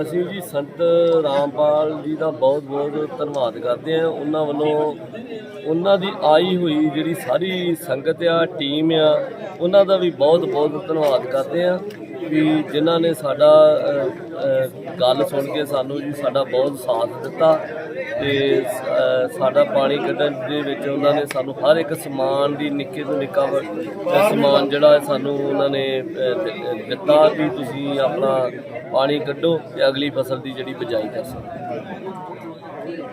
ਅਸੀਂ ਜੀ ਸੰਤ ਰਾਮਪਾਲ ਜੀ ਦਾ ਬਹੁਤ ਬਹੁਤ ਧੰਨਵਾਦ ਕਰਦੇ ਹਾਂ। ਉਹਨਾਂ ਵੱਲੋਂ ਉਹਨਾਂ ਦੀ ਆਈ ਹੋਈ ਜਿਹੜੀ ਸਾਰੀ ਸੰਗਤ ਆ, ਟੀਮ ਆ, ਉਹਨਾਂ ਦਾ ਵੀ ਬਹੁਤ ਬਹੁਤ ਧੰਨਵਾਦ ਕਰਦੇ ਹਾਂ। ਵੀ ਜਿਨ੍ਹਾਂ ਨੇ ਸਾਡਾ ਗੱਲ ਸੁਣ ਕੇ ਸਾਨੂੰ ਜੀ ਸਾਡਾ ਬਹੁਤ ਸਾਥ ਦਿੱਤਾ ਤੇ ਸਾਡਾ ਪਾਣੀ ਕੱਢਣ ਦੇ ਵਿੱਚ ਉਹਨਾਂ ਨੇ ਸਾਨੂੰ ਹਰ ਇੱਕ ਸਮਾਨ ਦੀ ਨਿੱਕੇ ਤੋਂ ਨਿੱਕਾ ਸਮਾਨ ਜਿਹੜਾ ਸਾਨੂੰ ਉਹਨਾਂ ਨੇ ਦਿੱਤਾ ਵੀ ਤੁਸੀਂ ਆਪਣਾ ਪਾਣੀ ਕੱਢੋ ਤੇ ਅਗਲੀ ਫਸਲ ਦੀ ਜਿਹੜੀ ਬਿਜਾਈ ਕਰ ਸਕੋ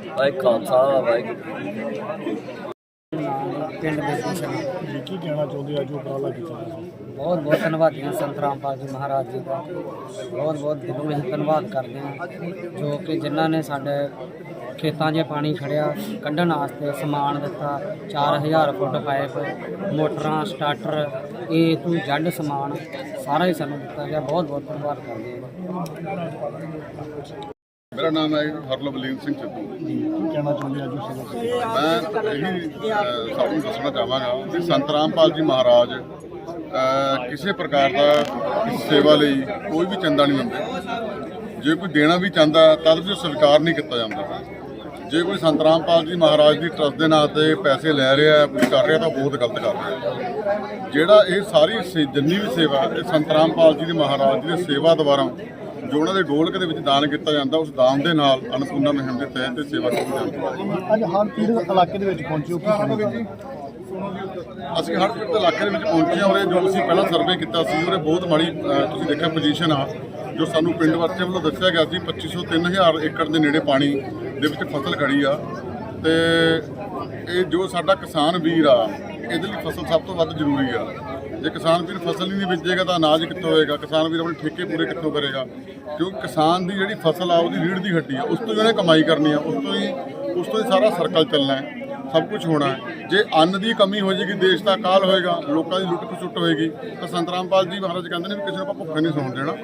ਵਾਹਿਗੁਰੂ ਖਾਲਸਾ, ਵਾਹਿਗੁਰੂ ਪਿੰਡ ਬਿਰਦੂਸ਼ਣ ਜੀ ਕੀ ਕਹਿਣਾ ਚਾਹੁੰਦੇ ਆ? ਜੋ ਉਪਰਾਲਾ ਕੀਤਾ ਤੁਸੀਂ? ਬਹੁਤ ਬਹੁਤ ਧੰਨਵਾਦੀਆਂ ਸੰਤ ਰਾਮਪਾਲ ਜੀ ਮਹਾਰਾਜ ਜੀ ਦਾ। ਬਹੁਤ ਬਹੁਤ ਦਿਲੋਂ ਅਸੀਂ ਧੰਨਵਾਦ ਕਰਦੇ ਹਾਂ ਜੋ ਕਿ ਜਿਨ੍ਹਾਂ ਨੇ ਸਾਡੇ ਖੇਤਾਂ 'ਚ ਪਾਣੀ ਖੜਿਆ ਕੱਢਣ ਵਾਸਤੇ ਸਮਾਨ ਦਿੱਤਾ 4000 ਫੁੱਟ ਪਾਈਪ ਮੋਟਰਾਂ ਸਟਾਰਟਰ ਇਹ ਤੋਂ ਜੱਡ ਸਮਾਨ ਸਾਰਾ ਹੀ ਸਾਨੂੰ ਦਿੱਤਾ ਗਿਆ। ਬਹੁਤ ਬਹੁਤ ਧੰਨਵਾਦ ਕਰਦੇ ਹਾਂ। ਮੇਰਾ ਨਾਮ ਹੈ ਹਰਲਵਲੀਨ ਸਿੰਘ ਸਿੱਧੂ। ਕੀ ਕਹਿਣਾ ਚਾਹੁੰਦੇ ਆ ਜੋ ਸੇਵਾ ਕੀਤੀ? ਮੈਂ ਇਹੀ ਸਭ ਨੂੰ ਦੱਸਣਾ ਚਾਹਾਂਗਾ ਕਿ ਸੰਤ ਰਾਮਪਾਲ ਜੀ ਮਹਾਰਾਜ ਕਿਸੇ ਪ੍ਰਕਾਰ ਦਾ ਸੇਵਾ ਲਈ ਕੋਈ ਵੀ ਚੰਦਾ ਨਹੀਂ ਦਿੰਦੇ ਜੇ ਕੋਈ ਦੇਣਾ ਵੀ ਚਾਹੁੰਦਾ ਤਦ ਵੀ ਸਵੀਕਾਰ ਨਹੀਂ ਕੀਤਾ ਜਾਂਦਾ। ਜੇ ਕੋਈ ਸੰਤ ਰਾਮਪਾਲ ਜੀ ਮਹਾਰਾਜ ਦੀ ਟਰਸਟ ਦੇ ਨਾਂ ਤੇ ਪੈਸੇ ਲੈ ਰਿਹਾ ਹੈ ਕੁਝ ਕਰ ਰਿਹਾ ਤਾਂ ਬਹੁਤ ਗਲਤ ਕਰ ਰਿਹਾ ਹੈ। ਜਿਹੜਾ ਇਹ ਸਾਰੀ ਜਿੰਨੀ ਵੀ ਸੇਵਾ ਇਹ ਸੰਤ ਰਾਮਪਾਲ ਜੀ ਦੇ ਮਹਾਰਾਜ ਦੀ ਸੇਵਾ ਦੁਆਰਾ ਜੋ ਉਹਨਾਂ ਦੇ ਢੋਲਕ ਦੇ ਵਿੱਚ ਦਾਨ ਕੀਤਾ ਜਾਂਦਾ ਉਸ ਦਾਨ ਦੇ ਨਾਲ ਅਨਪੂਰਨਾ ਮੁਹਿੰਮ ਦੇ ਤਹਿਤ ਇਹ ਸੇਵਾ ਕੀਤੀ ਜਾਂਦੀ ਹੈ। ਅੱਜ ਹਰ ਪੀੜਤ ਇਲਾਕੇ ਦੇ ਵਿੱਚ ਪਹੁੰਚੇ ਹੋ ਕੀ ਅਸੀਂ ਹਰ ਦੇ ਇਲਾਕੇ ਦੇ ਵਿੱਚ ਪਹੁੰਚੇ ਹਾਂ ਔਰ ਜੋ ਅਸੀਂ ਪਹਿਲਾਂ ਸਰਵੇ ਕੀਤਾ ਸੀ ਉਹਦੇ ਬਹੁਤ ਮਾੜੀ ਤੁਸੀਂ ਦੇਖਿਆ ਪੋਜੀਸ਼ਨ ਆ ਜੋ ਸਾਨੂੰ ਪਿੰਡ ਵਾਸੀਆਂ ਵੱਲੋਂ ਦੱਸਿਆ ਗਿਆ ਸੀ 2500 3000 ਏਕੜ ਦੇ ਨੇੜੇ ਪਾਣੀ ਦੇ ਵਿੱਚ ਫਸਲ ਖੜੀ ਆ। ਤੇ ਇਹ ਜੋ ਸਾਡਾ ਕਿਸਾਨ ਵੀਰ ਆ ਇਹਦੇ ਲਈ ਫਸਲ ਸਭ ਤੋਂ ਵੱਧ ਜ਼ਰੂਰੀ ਆ। ਜੇ ਕਿਸਾਨ ਵੀਰ ਫਸਲ ਹੀ ਨਹੀਂ ਬੀਜੇਗਾ ਤਾਂ ਅਨਾਜ ਕਿੱਥੋਂ ਹੋਏਗਾ? ਕਿਸਾਨ ਵੀਰ ਆਪਣੇ ਠੇਕੇ ਪੂਰੇ ਕਿੱਥੋਂ ਕਰੇਗਾ ਕਿਉਂਕਿ ਕਿਸਾਨ ਦੀ ਜਿਹੜੀ ਫਸਲ ਆ, ਉਹਦੀ ਰੀੜ ਦੀ ਹੱਡੀ ਆ, ਉਸ ਤੋਂ ਹੀ ਉਹਨੇ ਕਮਾਈ ਕਰਨੀ ਆ, ਉਸ ਤੋਂ ਹੀ, ਉਸ ਤੋਂ ਹੀ ਸਾਰਾ ਸਰਕਲ ਚੱਲਣਾ ਹੈ, ਸਭ ਕੁਝ ਹੋਣਾ ਹੈ। ਜੇ ਅੰਨ ਦੀ ਕਮੀ ਹੋ ਜਾਏਗੀ, ਦੇਸ਼ ਦਾ ਕਾਲ ਹੋਏਗਾ, ਲੋਕਾਂ ਦੀ ਲੁੱਟ ਖਸੁੱਟ ਹੋਏਗੀ, ਤਾਂ ਸੰਤ ਰਾਮਪਾਲ ਜੀ ਮਹਾਰਾਜ ਕਹਿੰਦੇ ਨੇ ਵੀ ਕਿਸੇ ਨੂੰ ਆਪਾਂ ਭੁੱਖੇ ਨਹੀਂ ਸੌਣ ਦੇਣਾ।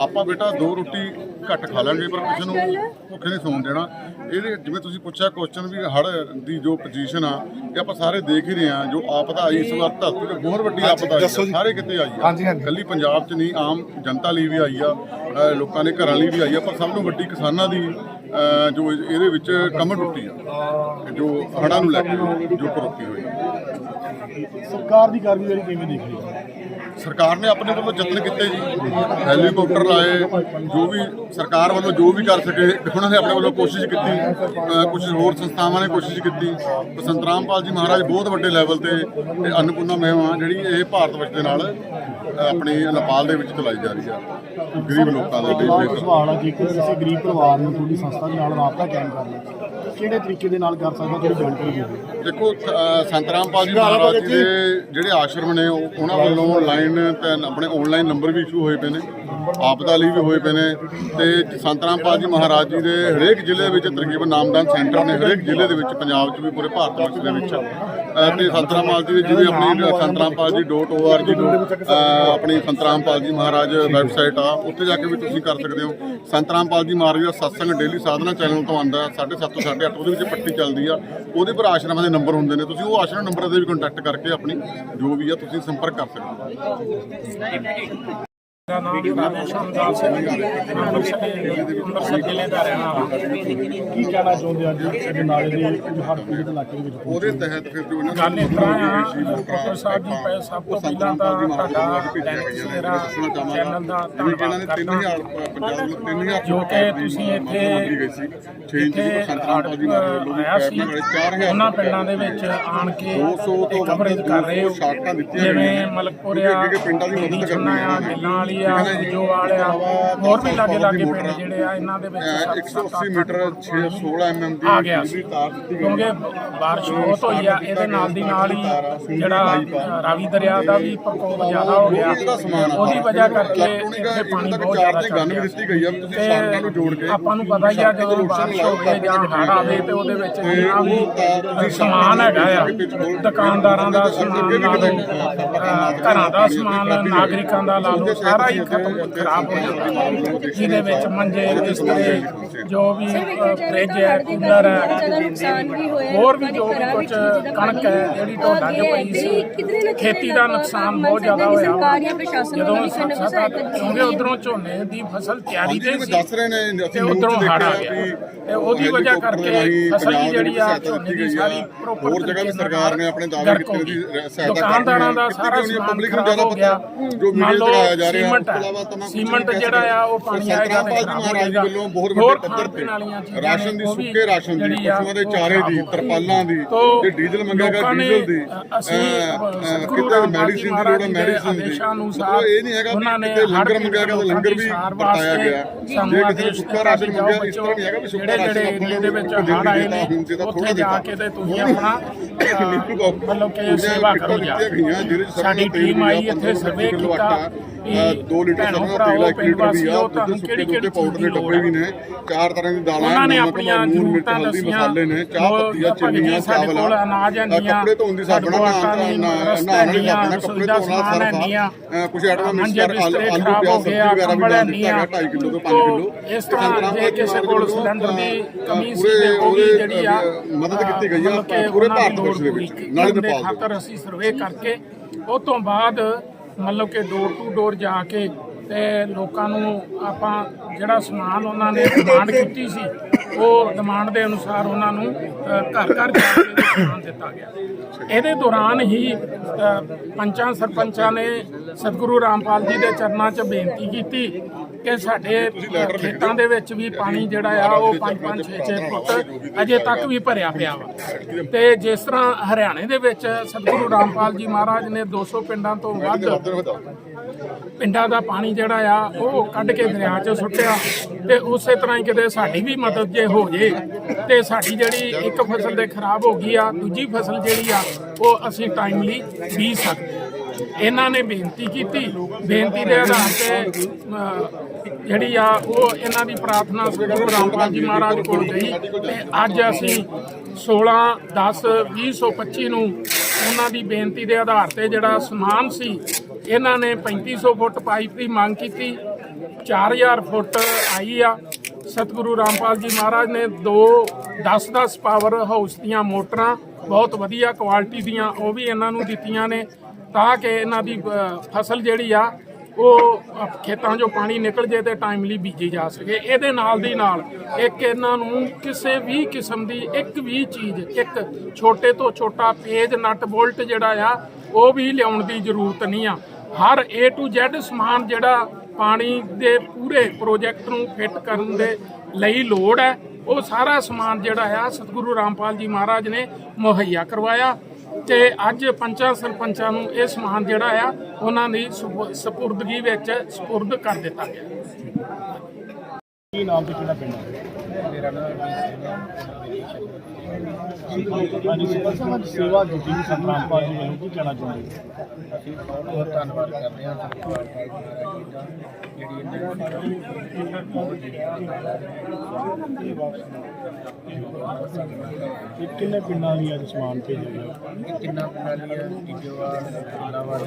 ਆਪਾਂ ਬੇਟਾ ਦੋ ਰੋਟੀ ਘੱਟ ਖਾ ਲਾਂਗੇ ਪਰ ਕਿਸੇ ਨੂੰ ਭੁੱਖੇ ਨਹੀਂ ਸੌਣ ਦੇਣਾ। ਇਹਦੇ ਜਿਵੇਂ ਤੁਸੀਂ ਪੁੱਛਿਆ ਕੁਐਸਚਨ ਵੀ ਹੜ ਦੀ ਜੋ ਪੋਜੀਸ਼ਨ ਆ ਇਹ ਆਪਾਂ ਸਾਰੇ ਦੇਖ ਹੀ ਰਹੇ ਆ ਜੋ ਆਪਦਾ ਆਈ ਇਸ ਵਾਰ ਧਰਤੀ ਤੇ ਬਹੁਤ ਵੱਡੀ ਆਪਦਾ ਆਈ ਸਾਰੇ ਕਿਤੇ ਆਈ ਆ। ਕੱਲੀ ਪੰਜਾਬ 'ਚ ਨਹੀਂ ਆਮ ਜਨਤਾ ਲਈ ਵੀ ਆਈ ਆ ਲੋਕਾਂ ਦੇ ਘਰਾਂ ਲਈ ਵੀ ਆਈ ਆ ਪਰ ਸਭ ਤੋਂ ਵੱਡੀ ਕਿਸਾਨਾਂ ਦੀ ਜੋ ਇਹਦੇ ਵਿੱਚ ਕਮਰ ਟੁੱਟੀ ਆ ਜੋ ਹੜ੍ਹਾਂ ਨੂੰ ਲੈ ਕੇ ਜੋ ਕਰੋਪੀ ਹੋਈ ਸਰਕਾਰ ਦੀ ਕਾਰਗੁਜ਼ਾਰੀ ਕਿਵੇਂ ਦੇਖ ਰਹੀ ਹੈ? ਸਰਕਾਰ ਨੇ ਆਪਣੇ ਵੱਲੋਂ ਯਤਨ ਕੀਤੇ ਜੀ। ਹੈਲੀਕਾਪਟਰ ਲਾਏ ਜੋ ਵੀ ਸਰਕਾਰ ਵੱਲੋਂ ਜੋ ਵੀ ਕਰ ਸਕੇ ਉਹਨਾਂ ਨੇ ਆਪਣੇ ਵੱਲੋਂ ਕੋਸ਼ਿਸ਼ ਕੀਤੀ ਕੁਝ ਹੋਰ ਸੰਸਥਾਵਾਂ ਨੇ ਕੋਸ਼ਿਸ਼ ਕੀਤੀ। ਬਸੰਤ ਰਾਮਪਾਲ ਜੀ ਮਹਾਰਾਜ ਬਹੁਤ ਵੱਡੇ ਲੈਵਲ ਤੇ ਇਹ ਅੰਨਪੂਰਨਾ ਮਹਿਮਾ ਜਿਹੜੀ ਇਹ ਭਾਰਤ ਵਿੱਚ ਦੇ ਨਾਲ ਅ, ਆਪਣੀ ਨੇਪਾਲ ਦੇ ਵਿੱਚ ਚਲਾਈ ਜਾ ਰਹੀ ਆ। ਗਰੀਬ ਲੋਕਾਂ ਦੇ ਲਈ ਸਵਾਲ ਆ ਜੇਕਰ ਕਿਸੇ ਗਰੀਬ ਪਰਿਵਾਰ ਨੂੰ ਤੁਹਾਡੀ ਸੰਸਥਾ ਦੇ ਨਾਲ ਰਾਬਤਾ ਕਾਇਮ ਕਰਨਾ ਕਿਹੜੇ ਤਰੀਕੇ ਦੇ ਨਾਲ ਕਰ ਸਕਦਾ ਥੋੜੀ ਜਾਣਕਾਰੀ ਦਿਓ? ਦੇਖੋ ਅ, ਸੰਤ ਰਾਮਪਾਲ ਜੀ ਮਹਾਰਾਜ ਦੇ ਜਿਹੜੇ ਆਸ਼ਰਮ ਨੇ ਉਹਨਾਂ ਵੱਲੋਂ ਆਨਲਾਈਨ ਤੇ ਆਪਣੇ ਆਨਲਾਈਨ ਨੰਬਰ ਵੀ ਇਸ਼ੂ ਹੋਏ ਪਏ ਨੇ। ਆਪਦਾ ਲਈ ਵੀ ਹੋਏ ਪਏ ਨੇ ਤੇ ਸੰਤ ਰਾਮਪਾਲ ਜੀ ਮਹਾਰਾਜ ਜੀ ਦੇ ਹਰੇਕ ਜ਼ਿਲ੍ਹੇ ਵਿੱਚ ਤਕਰੀਬਨ ਨਾਮਦਾਨ ਸੈਂਟਰ ਨੇ ਹਰੇਕ ਜ਼ਿਲ੍ਹੇ ਦੇ ਵਿੱਚ ਪੰਜਾਬ 'ਚ ਵੀ ਪੂਰੇ ਭਾਰਤ ਵਰਸ਼ ਦੇ ਵਿੱਚ। ਅ, ਤੇ ਸੰਤ ਰਾਮਪਾਲ ਜੀ ਜਿਵੇਂ ਆਪਣੀ ਸੰਤ ਰਾਮਪਾਲ ਜੀ .org ਤੋਂ ਆਪਣੀ ਸੰਤ ਰਾਮਪਾਲ ਜੀ ਮਹਾਰਾਜ ਵੈਬਸਾਈਟ ਆ ਉੱਥੇ ਜਾ ਕੇ ਵੀ ਤੁਸੀਂ ਕਰ ਸਕਦੇ ਹੋ। ਸੰਤ ਰਾਮਪਾਲ ਜੀ ਮਹਾਰਾਜ ਦਾ ਸਤਸੰਗ ਡੇਲੀ ਸਾਧਨਾ ਚੈਨਲ ਤੋਂ ਆਉਂਦਾ 7:30 ਤੋਂ 8:30 ਉਹਦੇ ਵਿੱਚ ਪੱਟੀ ਚੱਲਦੀ ਆ। ਉਹਦੇ ਪਰ ਆਸ਼ਰਮਾਂ ਦੇ ਨੰਬਰ ਹੁੰਦੇ ਨੇ। ਤੁਸੀਂ ਉਹ ਆਸ਼ਰਮ ਨੰਬਰ ਤੇ ਵੀ ਕੰਟੈਕਟ ਕਰਕੇ ਆਪਣੀ ਜੋ ਵੀ ਆ ਤੁਸੀਂ ਸੰਪਰਕ ਕਰ ਸਕਦੇ ਹੋ। ਮੇਰਾ ਨਾਮ ਰਾਮੇਸ਼ਮ ਦਾਸ ਹੈ। ਅੰਮ੍ਰਿਤਸਰ ਅੰਮ੍ਰਿਤਸਰ ਜ਼ਿਲ੍ਹੇ ਦਾ ਰਹਿਣ ਵਾਲਾ ਕੀ ਕਹਿਣਾ ਚਾਹੁੰਦੇ ਅੱਜ ਸਾਡੇ ਨਾਲੇ ਦੇ ਕੁਝ ਹਰ ਪੀੜਤ ਇਲਾਕੇ ਦੇ ਵਿੱਚ ਪਹੁੰਚੇ ਉਹਦੇ ਤਹਿਤ ਫਿਰ ਜੋ ਇਹਨਾਂ ਗੱਲ ਇਸ ਤਰ੍ਹਾਂ ਆ ਮੋਟਰਾਂ, ਡਾਕਟਰ ਸਾਹਿਬ ਜੀ ਪਏ ਸਭ ਤੋਂ ਉਹ ਸੰਤ ਪਹਿਲਾਂ ਤਾਂ ਰਾਮਪਾਲ ਜੀ ਮਹਾਰਾਜ ਤੁਹਾਡਾ ਭੇਜਿਆ ਦੈਨਿਕ ਗਿਆ। ਸਵੇਰਾ ਦੱਸਣਾ ਚਾਹਾਂਗਾ। ਚੈਨਲ ਦਾ ਜਿਵੇਂ ਕਿ ਇਹਨਾਂ ਨੇ ਧੰਨਵਾਦ 3000 ਪੰਜਾਬ ਨੂੰ 3000 ਜੋ ਕਿ ਤੁਸੀਂ ਇੱਥੇ ਗਈ ਸੀ। 6 ਇੰਚ ਦੀ ਇੱਥੇ ਸੰਤ ਰਾਮਪਾਲ ਜੀ ਮਹਾਰਾਜ ਵੱਲੋਂ ਆਇਆ ਸੀ। ਕੈਬ ਨਾਲ 4000 ਉਹਨਾਂ ਪਿੰਡਾਂ ਦੇ ਵਿੱਚ ਆਣ ਕੇ 200 ਤੋਂ ਵੱਧ ਕਵਰੇਜ ਕਰ ਰਹੇ ਹੋ। ਸ਼ਾਰਟਾਂ ਦਿੱਤੀਆਂ ਜਿਵੇਂ ਗਈਆਂ। ਮਲਕਪੁਰਿਆ ਪਿੰਡਾਂ ਦੀ ਮਦਦ ਕਰਨੀ ਆ ਹੈ। ਗਿੱਲਾਂ ਵਾਲੀ ਆ ਠੀਕ ਹੈ ਜੀ। ਜੋ ਵਾਲਿਆ ਹੋਰ ਵੀ ਲਾਗੇ ਲਾਗੇ ਪਿੰਡ ਜਿਹੜੇ ਆ ਇਹਨਾਂ ਦੇ ਵਿੱਚ ਅਹ ਸੱਤ- 180 ਸੱਤ- ਮੀਟਰ 6 16 ਐਮਐਮ ਦੀ ਆ ਗਿਆ। ਸੀ ਕਿਉਂਕਿ ਬਾਰਿਸ਼ ਬਹੁਤ ਹੋਈ ਆ ਇਹਦੇ ਨਾਲ ਦੀ ਨਾਲ ਹੀ ਜਿਹੜਾ ਰਾਵੀ ਦਰਿਆ ਦਾ ਵੀ ਪ੍ਰਕੋਪ ਜ਼ਿਆਦਾ ਹੋ ਗਿਆ। ਆ। ਉਹਦੀ ਵਜ੍ਹਾ ਕਰਕੇ ਇੱਥੇ ਪਾਣੀ ਬਹੁਤ ਜ਼ਿਆਦਾ ਤੇ ਚੜ ਗਨ ਵੀ ਗਿਆ। ਦਿੱਤੀ ਗਈ ਆ ਵੀ ਤੁਸੀਂ ਸਾਰਿਆਂ ਨੂੰ ਜੋੜ ਕੇ। ਆਪਾਂ ਨੂੰ ਪਤਾ ਹੀ ਆ ਜਦੋਂ ਬਾਰਿਸ਼ ਹੋਵੇ ਜਾਂ ਹੜ੍ਹ ਆਵੇ ਤੇ ਉਹਦੇ ਵਿੱਚ ਜਿੰਨਾ ਵੀ ਸਮਾਨ ਹੈਗਾ ਆ। ਦੁਕਾਨਦਾਰਾਂ ਦਾ ਸਮਾਨ ਘਰਾਂ ਦਾ ਸਮਾਨ ਨਾਗਰਿਕਾਂ ਦਾ ਲਾ ਲਓ ਸਾਰਾ ਸਾਰਾ ਹੀ ਖਤਮ ਖਰਾਬ ਹੋ ਜਾਂਦਾ ਜਿਹਦੇ ਵਿੱਚ ਮੰਜੇ ਬਿਸਤਰੇ ਜੋ ਵੀ ਫ੍ਰਿਜ ਹੈ ਕੂਲਰ ਹੈ ਹੋਰ ਵੀ ਜੋ ਵੀ ਕੁਝ ਕਣਕ ਹੈ ਜਿਹੜੀ ਢੋਲਾਂ 'ਚ ਪਈ ਸੀ ਖੇਤੀ ਦਾ ਨੁਕਸਾਨ ਬਹੁਤ ਜ਼ਿਆਦਾ ਹੋਇਆ। ਜਦੋਂ ਸੱਤ ਕਿਉਂਕਿ ਉਧਰੋਂ ਝੋਨੇ ਦੀ ਫਸਲ ਤਿਆਰੀ ਤੇ ਵੀ ਸੀ ਦੱਸ ਰਹੇ ਨੇ ਤੇ ਅਸੀਂ ਉਧਰੋਂ ਹੜ ਆ ਗਿਆ ਤੇ ਉਹਦੀ ਵਜ੍ਹਾ ਕਰਕੇ ਫਸਲ ਦੀ ਜਿਹੜੀ ਆ ਝੋਨੇ ਦੀ ਸਾਰੀ ਪ੍ਰੋਪਰ ਹੋਰ ਜਗ੍ਹਾ ਵੀ ਸਰਕਾਰ ਨੇ ਆਪਣੇ ਦਾਅਵੇ ਕੀਤੇ ਦੀ ਸਹਾਇਤਾ ਦੁਕਾਨਦਾਰਾਂ ਦਾ ਸਾਰਾ ਪਬਲਿਕ ਨੂੰ ਜ਼ਿਆਦਾ ਪਤਾ ਜੋ ਮੀਡੀਆ ਲਓ ਦਿਖਾਇਆ ਜਾ ਰਿਹਾ ਸੀਮੈਂਟ ਤਮਾਮ ਸੀਮੈਂਟ ਜਿਹੜਾ ਆ ਉਹ ਪਾਣੀ ਆਏਗਾ ਤੇ ਖਰਾਬ ਹੋ ਜਾਏਗਾ ਵੱਲੋਂ ਬਹੁਤ ਵੱਡੇ ਪੱਧਰ ਤੇ। ਰਾਸ਼ਨ ਦੀ ਸੁੱਕੇ ਰਾਸ਼ਨ ਦੀ ਪਸ਼ੂਆਂ ਦੇ ਚਾਰੇ ਦੀ ਹੋ। ਤਰਪਾਲਾਂ ਦੀ ਤੋ ਡੀਜ਼ਲ ਨੇ, ਡੀਜ਼ਲ ਦੀ ਅਸੀਂ, ਕਿਤੇ ਮੈਡੀਸਿਨ ਦੀ ਲੋੜ ਦੇ ਮੈਡੀਸਿਨ ਦੀ। ਮਤਲਬ ਇਹ ਨਹੀਂ ਹੈਗਾ ਉਹਨਾਂ ਵੀ ਨੇ ਕਿਤੇ ਲੰਗਰ ਹਰ ਮੰਗਿਆ ਗਿਆ ਤਾਂ ਲੰਗਰ ਵੀ ਵਰਤਾਇਆ ਗਿਆ। ਜੇ ਕਿਸੇ ਨੇ ਸੁੱਕਾ ਰਾਸ਼ਨ ਮੰਗਿਆ ਇਸ ਤਰ੍ਹਾਂ ਨਹੀਂ ਹੈਗਾ ਵੀ ਸੁੱਕਾ ਰਾਸ਼ਨ ਏਰੀਏ ਦੇ ਵਿੱਚ ਹੜ ਆਏ ਨੇ ਉੱਥੇ ਜਾ ਕੇ ਤੇ ਤੁਸੀਂ ਆਪਣਾ ਮਤਲਬ ਕਿ ਸੇਵਾ ਕਰੋ ਜਾ। ਸਾਡੀ ਟੀਮ ਆਈ ਇੱਥੇ ਸਰਵੇ ਕੀਤਾ ਕਿ 2 ਲੀਟਰ ਸਰੋਂ ਦਾ ਤੇਲ ਹੈ 1 ਲੀਟਰ ਵੀ ਆ ਤੁਹਾਨੂੰ ਕਿਹੜੀ ਕਿਹੜੀ ਪਾਊਡਰ ਦੇ ਡੱਬੇ ਵੀ ਨੇ ਚਾਰ ਤਰ੍ਹਾਂ ਦੀ ਦਾਲਾਂ ਉਹਨਾਂ ਨੇ ਆਪਣੀਆਂ ਲੂਣ, ਮਿਰਚ, ਹਲਦੀ, ਮਸਾਲੇ ਨੇ ਚਾਹ ਪੱਤੀਆਂ ਚੀਨੀਆਂ ਚਾਵਲ। ਕੱਪੜੇ ਧੋਣ ਦੀ ਸਾਬਣ ਨਹਾਉਣ ਵਾਲੀ ਸਾਬਣ ਕੱਪੜੇ ਧੋਣ ਸਰਫ। ਕੁਝ ਆਟਾ ਮਿਕਸ ਕਰ ਆਲੂ ਪਿਆਜ਼ ਸਬਜ਼ੀ ਵਗੈਰਾ ਵੀ ਨਾਲ ਦਿੱਤਾ ਗਿਆ 2.5 ਕਿਲੋ ਤੋਂ 5 ਕਿਲੋ। ਇਸ ਤਰ੍ਹਾਂ ਜੇ ਕਿਸੇ ਕੋਲ ਸਿਲੰਡਰ ਦੀ ਕਮੀ ਸੀ ਤੇ ਉਹ ਜਿਹੜੀ ਆ ਮਦਦ ਕੀਤੀ ਗਈ ਆ ਪੂਰੇ ਭਾਰਤ ਵਰਸ਼ ਦੇ ਵਿੱਚ ਨਾਲੇ ਨੇਪਾਲ ਦੇ ਖਾਤਰ ਅਸੀਂ ਸਰਵੇ ਕਰਕੇ ਉਹ ਤੋਂ ਬਾਅਦ ਮਤਲਬ ਕਿ ਡੋਰ ਟੂ ਡੋਰ ਜਾ ਕੇ ਤੇ ਲੋਕਾਂ ਨੂੰ ਆਪਾਂ ਜਿਹੜਾ ਸਮਾਨ ਉਹਨਾਂ ਨੇ ਡਿਮਾਂਡ ਕੀਤੀ ਸੀ, ਉਹ ਡਿਮਾਂਡ ਦੇ ਅਨੁਸਾਰ ਉਹਨਾਂ ਨੂੰ ਘਰ ਘਰ ਜਾ ਕੇ ਸਮਾਨ ਦਿੱਤਾ ਗਿਆ। ਇਹਦੇ ਦੌਰਾਨ ਹੀ ਪੰਚਾਂ ਸਰਪੰਚਾਂ ਨੇ ਸਤਿਗੁਰੂ ਰਾਮਪਾਲ ਜੀ ਦੇ ਚਰਨਾਂ 'ਚ ਬੇਨਤੀ ਕੀਤੀ ਕਿ ਸਾਡੇ ਖੇਤਾਂ ਦੇ ਵਿੱਚ ਵੀ ਪਾਣੀ ਜਿਹੜਾ ਆ ਉਹ 5-5 6-6 ਫੁੱਟ ਅਜੇ ਤੱਕ ਵੀ ਭਰਿਆ ਪਿਆ ਵਾ। ਤੇ ਜਿਸ ਤਰ੍ਹਾਂ ਹਰਿਆਣੇ ਦੇ ਵਿੱਚ ਸਤਿਗੁਰੂ ਰਾਮਪਾਲ ਜੀ ਮਹਾਰਾਜ ਨੇ 200 ਪਿੰਡਾਂ ਤੋਂ ਵੱਧ ਪਿੰਡਾਂ ਦਾ ਪਾਣੀ ਜਿਹੜਾ ਆ ਉਹ ਕੱਢ ਕੇ ਦਰਿਆ 'ਚ ਸੁੱਟਿਆ। ਤੇ ਉਸੇ ਤਰ੍ਹਾਂ ਹੀ ਕਿਤੇ ਸਾਡੀ ਵੀ ਮਦਦ ਜੇ ਹੋ ਜੇ ਤੇ ਸਾਡੀ ਜਿਹੜੀ ਇੱਕ ਫਸਲ ਦੇ ਖਰਾਬ ਹੋ ਗਈ ਆ ਦੂਜੀ ਫਸਲ ਜਿਹੜੀ ਆ ਉਹ ਅਸੀਂ ਟਾਈਮਲੀ ਬੀਜ ਸਕਦੇ। ਇਹਨਾਂ ਨੇ ਬੇਨਤੀ ਕੀਤੀ। ਬੇਨਤੀ ਦੇ ਆਧਾਰ ਤੇ ਜਿਹੜੀ ਆ, ਉਹ ਇਹਨਾਂ ਦੀ ਪ੍ਰਾਰਥਨਾ ਸਤਿਗੁਰੂ ਰਾਮਪਾਲ ਜੀ ਮਹਾਰਾਜ ਕੋਲ ਗਈ ਤੇ ਅੱਜ ਅਸੀਂ 16 10 2025 ਨੂੰ ਉਹਨਾਂ ਦੀ ਬੇਨਤੀ ਦੇ ਆਧਾਰ ਤੇ ਜਿਹੜਾ ਸਮਾਨ ਸੀ, ਇਹਨਾਂ ਨੇ 3500 ਫੁੱਟ ਪਾਈਪ ਦੀ ਮੰਗ ਕੀਤੀ 4000 ਫੁੱਟ ਆਈ ਆ। ਸਤਿਗੁਰੂ ਰਾਮਪਾਲ ਜੀ ਮਹਾਰਾਜ ਨੇ ਦੋ 10-10 ਪਾਵਰ ਹਾਊਸ ਦੀਆਂ ਮੋਟਰਾਂ, ਬਹੁਤ ਵਧੀਆ ਕੁਆਲਿਟੀ ਦੀਆਂ ਉਹ ਵੀ ਇਹਨਾਂ ਨੂੰ ਦਿੱਤੀਆਂ ਨੇ। ਤਾਂ ਕਿ ਇਹਨਾਂ ਦੀ ਫਸਲ ਜਿਹੜੀ ਆ, ਉਹ ਖੇਤਾਂ 'ਚੋਂ ਪਾਣੀ ਨਿਕਲ ਜੇ ਤੇ ਟਾਈਮਲੀ ਬੀਜੀ ਜਾ ਸਕੇ। ਇਹਦੇ ਨਾਲ ਦੀ ਨਾਲ ਇੱਕ ਇਹਨਾਂ ਨੂੰ ਕਿਸੇ ਵੀ ਕਿਸਮ ਦੀ ਇੱਕ ਵੀ ਚੀਜ਼, ਇੱਕ ਛੋਟੇ ਤੋਂ ਛੋਟਾ ਪੇਜ ਨਟ ਬੋਲਟ ਜਿਹੜਾ ਆ, ਉਹ ਵੀ ਲਿਆਉਣ ਦੀ ਜ਼ਰੂਰਤ ਨਹੀਂ ਆ। ਹਰ A to Z ਸਮਾਨ ਜਿਹੜਾ ਪਾਣੀ ਦੇ ਪੂਰੇ ਪ੍ਰੋਜੈਕਟ ਨੂੰ ਫਿੱਟ ਕਰਨ ਦੇ ਲਈ ਲੋੜ ਹੈ, ਉਹ ਸਾਰਾ ਸਮਾਨ ਜਿਹੜਾ ਆ, ਸਤਿਗੁਰੂ ਰਾਮਪਾਲ ਜੀ ਮਹਾਰਾਜ ਨੇ ਮੁਹੱਈਆ ਕਰਵਾਇਆ। ਤੇ ਅੱਜ ਪੰਚਾਂ ਸਰਪੰਚਾਂ ਨੂੰ ਇਹ ਸਮਾਨ ਜਿਹੜਾ ਆ, ਉਹਨਾਂ ਦੀ ਸੁਪ- ਸਪੁਰਦਗੀ ਵਿੱਚ ਸਪੁਰਦ ਕਰ ਦਿੱਤਾ ਗਿਆ। ਕੀ ਨਾਮ ਤੇ ਕਿਹੜਾ ਪਿੰਡ ਹੈ ਮੇਰਾ ਨਾਮ ਹਾਂਜੀ ਸਾਹਿਬ ਅੱਜ ਸੇਵਾ ਦਿੱਤੀ ਜੀ ਸੰਤਰਾਮ ਪਾਲ ਜੀ ਵੱਲੋਂ ਕੀ ਕਹਿਣਾ ਚਾਹੁੰਦੇ ਹੋ? ਅਸੀਂ ਬਹੁਤ ਬਹੁਤ ਧੰਨਵਾਦ ਕਰਦੇ ਹਾਂ ਸਰਕਾਰ ਦਾ ਜਿਹੜੀ ਇਹਨਾਂ ਇਹ ਕਿੰਨੇ ਪਿੰਡਾਂ ਲਈ ਅੱਜ ਸਮਾਨ ਭੇਜਿਆ ਗਿਆ ਕਿੰਨਾ ਪਿੰਡਾਂ ਦੀ ਟਿੱਜੋਵਾਲ ਕਿੰਨਾਵਾਲ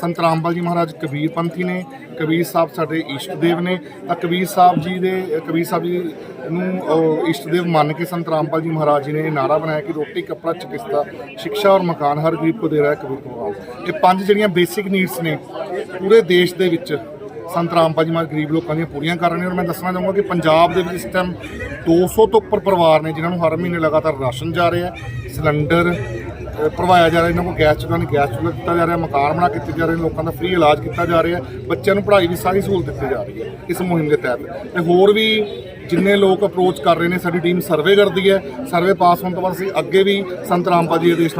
ਸੰਤ ਰਾਮਪਾਲ ਜੀ ਮਹਾਰਾਜ ਕਬੀਰ ਪੰਥੀ ਨੇ, ਕਬੀਰ ਸਾਹਿਬ ਸਾਡੇ ਇਸ਼ਟ ਦੇਵ ਨੇ, ਤਾਂ ਕਬੀਰ ਸਾਹਿਬ ਜੀ ਦੇ, ਕਬੀਰ ਸਾਹਿਬ ਜੀ ਨੂੰ ਇਸ਼ਟ ਦੇਵ ਮੰਨ ਕੇ ਸੰਤ ਰਾਮਪਾਲ ਜੀ ਮਹਾਰਾਜ ਜੀ ਨੇ ਇਹ ਨਾਰਾ ਬਣਾਇਆ ਕਿ ਰੋਟੀ, ਕੱਪੜਾ ਚਿਕਿਤਸਾ ਸਿੱਖਿਆ ਔਰ ਮਕਾਨ ਹਰ ਗਰੀਬ ਕੋ ਦੇ ਰਹਾ ਕਬੀਰ ਭਗਵਾਨ ਇਹ ਪੰਜ ਜਿਹੜੀਆਂ ਬੇਸਿਕ ਨੀਡਸ ਨੇ, ਪੂਰੇ ਦੇਸ਼ ਦੇ ਵਿੱਚ ਸੰਤ ਰਾਮਪਾਲ ਜੀ ਮਹਾਰਾਜ ਗਰੀਬ ਲੋਕਾਂ ਦੀਆਂ ਪੂਰੀਆਂ ਕਰ ਰਹੇ ਨੇ ਔਰ ਮੈਂ ਦੱਸਣਾ ਚਾਹੁੰਗਾ ਕਿ ਪੰਜਾਬ ਦੇ ਵਿੱਚ ਇਸ ਟਾਈਮ 200 ਤੋਂ ਉੱਪਰ ਪਰਿਵਾਰ ਨੇ ਜਿਨ੍ਹਾਂ ਨੂੰ ਹਰ ਮਹੀਨੇ ਲਗਾਤਾਰ ਰਾਸ਼ਨ ਜਾ ਰਿਹਾ ਹੈ, ਸਿਲੰਡਰ ਭਰਵਾਇਆ ਜਾ ਰਿਹਾ, ਇਹਨਾਂ ਕੋਲ ਗੈਸ ਚੁੱਲ੍ਹਾ ਨਹੀਂ ਗੈਸ ਚੁੱਲ੍ਹਾ ਦਿੱਤਾ ਜਾ ਰਿਹਾ, ਮਕਾਨ ਬਣਾ ਕੇ ਦਿੱਤੇ ਜਾ ਰਹੇ ਨੇ ਲੋਕਾਂ ਦਾ ਫ੍ਰੀ ਇਲਾਜ ਕੀਤਾ ਜਾ ਰਿਹਾ, ਬੱਚਿਆਂ ਨੂੰ ਪੜ੍ਹਾਈ ਦੀ ਸਾਰੀ ਸਹੂਲਤ ਦਿੱਤੀ ਜਾ ਰਹੀ ਹੈ ਇਸ ਮੁਹਿੰਮ ਦੇ ਤਹਿਤ। ਤੇ ਹੋਰ ਵੀ ਜਿੰਨੇ ਲੋਕ ਅਪਰੋਚ ਕਰ ਰਹੇ ਨੇ, ਸਾਡੀ ਟੀਮ ਸਰਵੇ ਕਰਦੀ ਹੈ ਸਰਵੇ ਪਾਸ ਹੋਣ ਤੋਂ ਬਾਅਦ ਅਸੀਂ ਅੱਗੇ ਵੀ ਸੰਤ ਰਾਮਪਾਲ ਜੀ ਦੇ ਦੇਸ਼